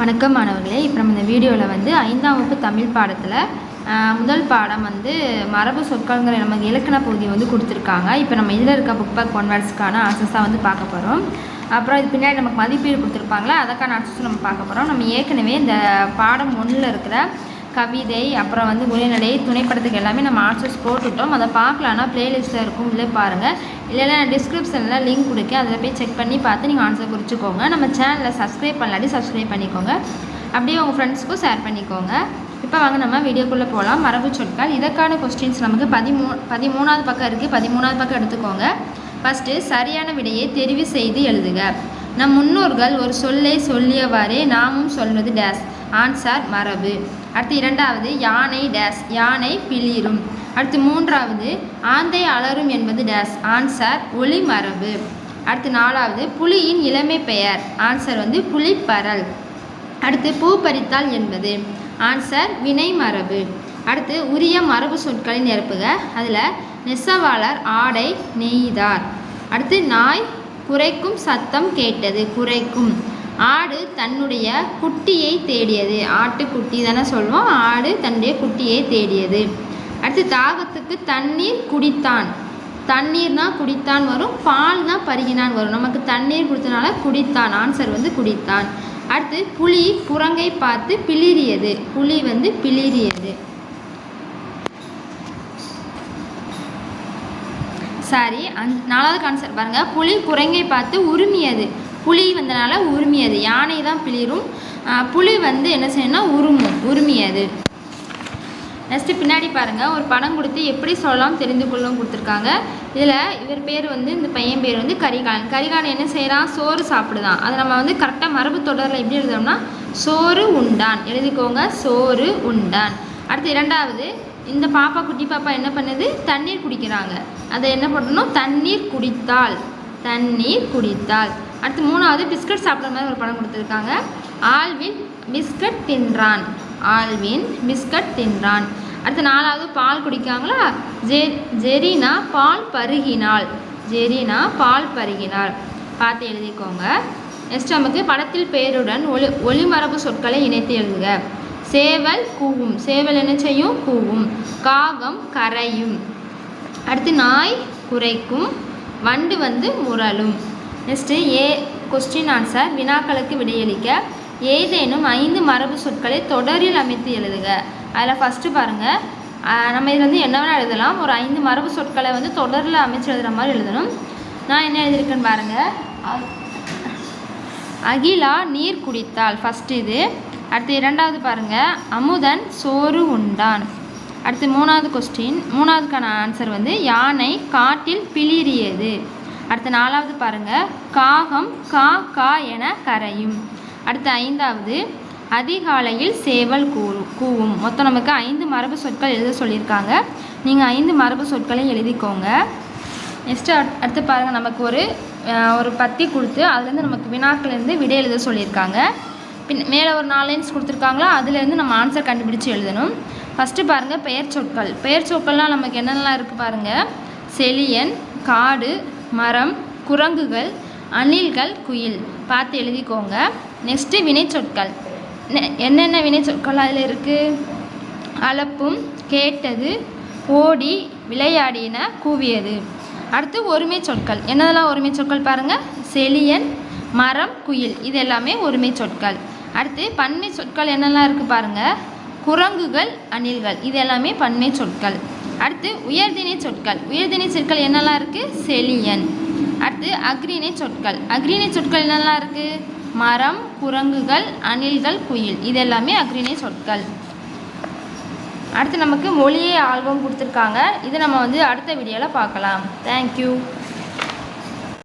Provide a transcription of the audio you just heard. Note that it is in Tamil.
வணக்கம் மாணவர்களே. இப்போ நம்ம இந்த வீடியோவில் வந்து ஐந்தாம் வகுப்பு தமிழ் பாடத்தில் முதல் பாடம் வந்து மரபு சொற்கள்ங்கிற நமக்கு இலக்கண பகுதி வந்து கொடுத்துருக்காங்க. இப்போ நம்ம இதில் இருக்க புக் பேக் ஒன்வேர்ட்ஸ்க்கான ஆன்சர்ஸாக வந்து பார்க்க போகிறோம் அப்புறம் இது பின்னாடி நமக்கு மதிப்பீடு கொடுத்துருப்பாங்களா அதற்கான ஆன்சர்ஸும் நம்ம பார்க்க போகிறோம் நம்ம ஏற்கனவே இந்த பாடம் ஒன்றில் இருக்கிற கவிதை அப்புறம் வந்து உரைநடை துணைப்படத்துக்கு எல்லாமே நம்ம ஆன்சர்ஸ் போட்டுவிட்டோம் அதை பார்க்கலான்னா ப்ளேலிஸ்ட்டில் இருக்கும். இல்லை பாருங்கள் இல்லைன்னா டிஸ்கிரிப்ஷனில் லிங்க் கொடுக்க அதில் போய் செக் பண்ணி பார்த்து நீங்கள் ஆன்சர் குறிச்சிக்கோங்க. நம்ம சேனலில் சப்ஸ்கிரைப் பண்ணலாட்டி சப்ஸ்கிரைப் பண்ணிக்கோங்க. அப்படியே உங்கள் ஃப்ரெண்ட்ஸ்க்கும் ஷேர் பண்ணிக்கோங்க. இப்போ வாங்க நம்ம வீடியோக்குள்ளே போகலாம். மரபு சொற்கள். இதற்கான கொஸ்டின்ஸ் நமக்கு பதிமூ பதிமூணாவது பக்கம் இருக்குது பதிமூணாவது பக்கம் எடுத்துக்கோங்க. ஃபஸ்ட்டு சரியான விடையை தெரிவு செய்து எழுதுக. நம் முன்னோர்கள் ஒரு சொல்லை சொல்லியவாறே நாமும் சொல்வது டேஸ் ஆன்சர் மரபு. அடுத்து இரண்டாவது யானை டேஸ் யானை பிளிரும். அடுத்து மூன்றாவது ஆந்தை அலரும் என்பது டேஸ் ஆன்சர் ஒளி மரபு அடுத்து நாலாவது புலியின் இளமை பெயர் ஆன்சர் வந்து புலிப்பரல். அடுத்து பூ பறித்தால் என்பது ஆன்சர் வினை மரபு அடுத்து உரிய மரபு சொற்களை நிரப்புக அதில் நெசவாளர் ஆடை நெய்தார். அடுத்து நாய் குறைக்கும் சத்தம் கேட்டது குறைக்கும் ஆடு தன்னுடைய குட்டியை தேடியது. ஆட்டுக்குட்டி தானே சொல்லுவோம் ஆடு தன்னுடைய குட்டியை தேடியது. அடுத்து தாகத்துக்கு தண்ணீர் குடித்தான். தண்ணீர்னா குடித்தான் வரும். பால்னா பருகினான் வரும். நமக்கு தண்ணீர் கொடுத்தனால குடித்தான். ஆன்சர் வந்து குடித்தான். அடுத்து புலி குரங்கை பார்த்து பிளிரியது புலி வந்து பிளிரியது சாரி அந் நாலாவது கான்சர் பாருங்கள் புலி குரங்கை பார்த்து உருமியது. புலி வந்தனால உரிமையது. யானை தான் பிளிரும். புலி வந்து என்ன செய்யணும்னா உருமும். உரிமையது. நெக்ஸ்ட்டு பின்னாடி பாருங்கள் ஒரு படம் கொடுத்து எப்படி சொல்லலாம் தெரிந்து கொள்ளவும் கொடுத்துருக்காங்க. இதில் இவர் பேர் வந்து இந்த பையன் பேர் வந்து கரிகாலன். கரிகாலன் என்ன செய்கிறான் சோறு சாப்பிடுதான். அதை நம்ம வந்து கரெக்டாக மரபு தொடரில் எப்படி எழுதணும்னா சோறு உண்டான். எழுதிக்கோங்க. சோறு உண்டான். அடுத்து இரண்டாவது இந்த பாப்பா குட்டி பாப்பா என்ன பண்ணுது? தண்ணீர் குடிக்கிறாங்க. அதை என்ன பண்ணணும்? தண்ணீர் குடித்தால். தண்ணீர் குடித்தால். அடுத்து மூணாவது பிஸ்கட் சாப்பிட்ற மாதிரி ஒரு படம் கொடுத்துருக்காங்க. ஆல்வின் பிஸ்கட் தின்றான். ஆல்வின் பிஸ்கட் தின்றான். அடுத்து நாலாவது பால் குடிக்காங்களா? ஜெ ஜெரினா பால் பருகினாள். ஜெரினா பால் பருகினாள். பார்த்து எழுதிக்கோங்க. நெக்ஸ்ட் நமக்கு படத்தில் பெயருடன் ஒளி ஒளிமரபு சொற்களை இணைத்து எழுதுக. சேவல் கூவும். சேவல் என்ன செய்யும்? கூவும். காகம் கரையும். அடுத்து நாய் குறைக்கும் வண்டு வந்து முரளும் நெக்ஸ்ட்டு ஏ கொஸ்டின் ஆன்சர் வினாக்களுக்கு விடையளிக்க. ஏதேனும் ஐந்து மரபு சொற்களை தொடரில் அமைத்து எழுதுக. அதில் ஃபஸ்ட்டு பாருங்கள் நம்ம இதில் வந்து என்ன வேணால் எழுதலாம். ஒரு ஐந்து மரபு சொற்களை வந்து தொடரில் அமைச்சு எழுதுகிற மாதிரி எழுதணும். நான் என்ன எழுதியிருக்கேன்னு பாருங்கள் அகிலா நீர் குடித்தாள் ஃபஸ்ட்டு இது. அடுத்து இரண்டாவது பாருங்கள் அமுதன் சோறு உண்டான். அடுத்து மூணாவது கொஸ்டின் மூணாவதுக்கான ஆன்சர் வந்து யானை காட்டில் பிளிரியது அடுத்து நாலாவது பாருங்கள் காகம் கா கா என கரையும். அடுத்து ஐந்தாவது அதிகாலையில் சேவல் கூறு கூவும். மொத்தம் நமக்கு ஐந்து மரபு சொற்கள் எழுத சொல்லியிருக்காங்க. நீங்கள் ஐந்து மரபு சொற்களை எழுதிக்கோங்க. நெக்ஸ்ட்டு அடுத்து பாருங்கள் நமக்கு ஒரு ஒரு பத்தி கொடுத்து அதுலேருந்து நமக்கு வினாக்கள்லேருந்து விடை எழுத சொல்லியிருக்காங்க. பின் மேலே ஒரு நாலு லைன்ஸ் கொடுத்துருக்காங்களோ? அதுலேருந்து நம்ம ஆன்சர் கண்டுபிடிச்சி எழுதணும். ஃபஸ்ட்டு பாருங்கள் பெயர் சொற்கள் பெயர் சொற்கள்லாம் நமக்கு என்னென்னலாம் இருக்குது பாருங்கள் செலியன் காடு மரம் குரங்குகள் அணில்கள் குயில். பார்த்து எழுதிக்கோங்க. நெக்ஸ்ட்டு வினைச்சொற்கள். என்னென்ன வினைச்சொற்கள் அதில் இருக்குது அளப்பும் கேட்டது ஓடி விளையாடின கூவியது. அடுத்து ஒருமை சொற்கள் என்னதெல்லாம் ஒருமை சொற்கள் பாருங்கள் செலியன் மரம் குயில். இது எல்லாமே ஒருமை சொற்கள் அடுத்து பன்மை சொற்கள் என்னெல்லாம் இருக்குது பாருங்கள் குரங்குகள் அணில்கள். இது எல்லாமே பன்மை சொற்கள் அடுத்து உயர்திணை சொற்கள். உயர்திணை சொற்கள் என்னெல்லாம் இருக்குது செலியன். அடுத்து அக்ரிணை சொற்கள். அக்ரிணை சொற்கள் என்னெல்லாம் இருக்குது மரம் குரங்குகள் அணில்கள் குயில். இது எல்லாமே அக்ரிணை சொற்கள். அடுத்து நமக்கு மொழியை ஆல்பம் கொடுத்துருக்காங்க. இதை நம்ம வந்து அடுத்த வீடியோவில் பார்க்கலாம். தேங்க்யூ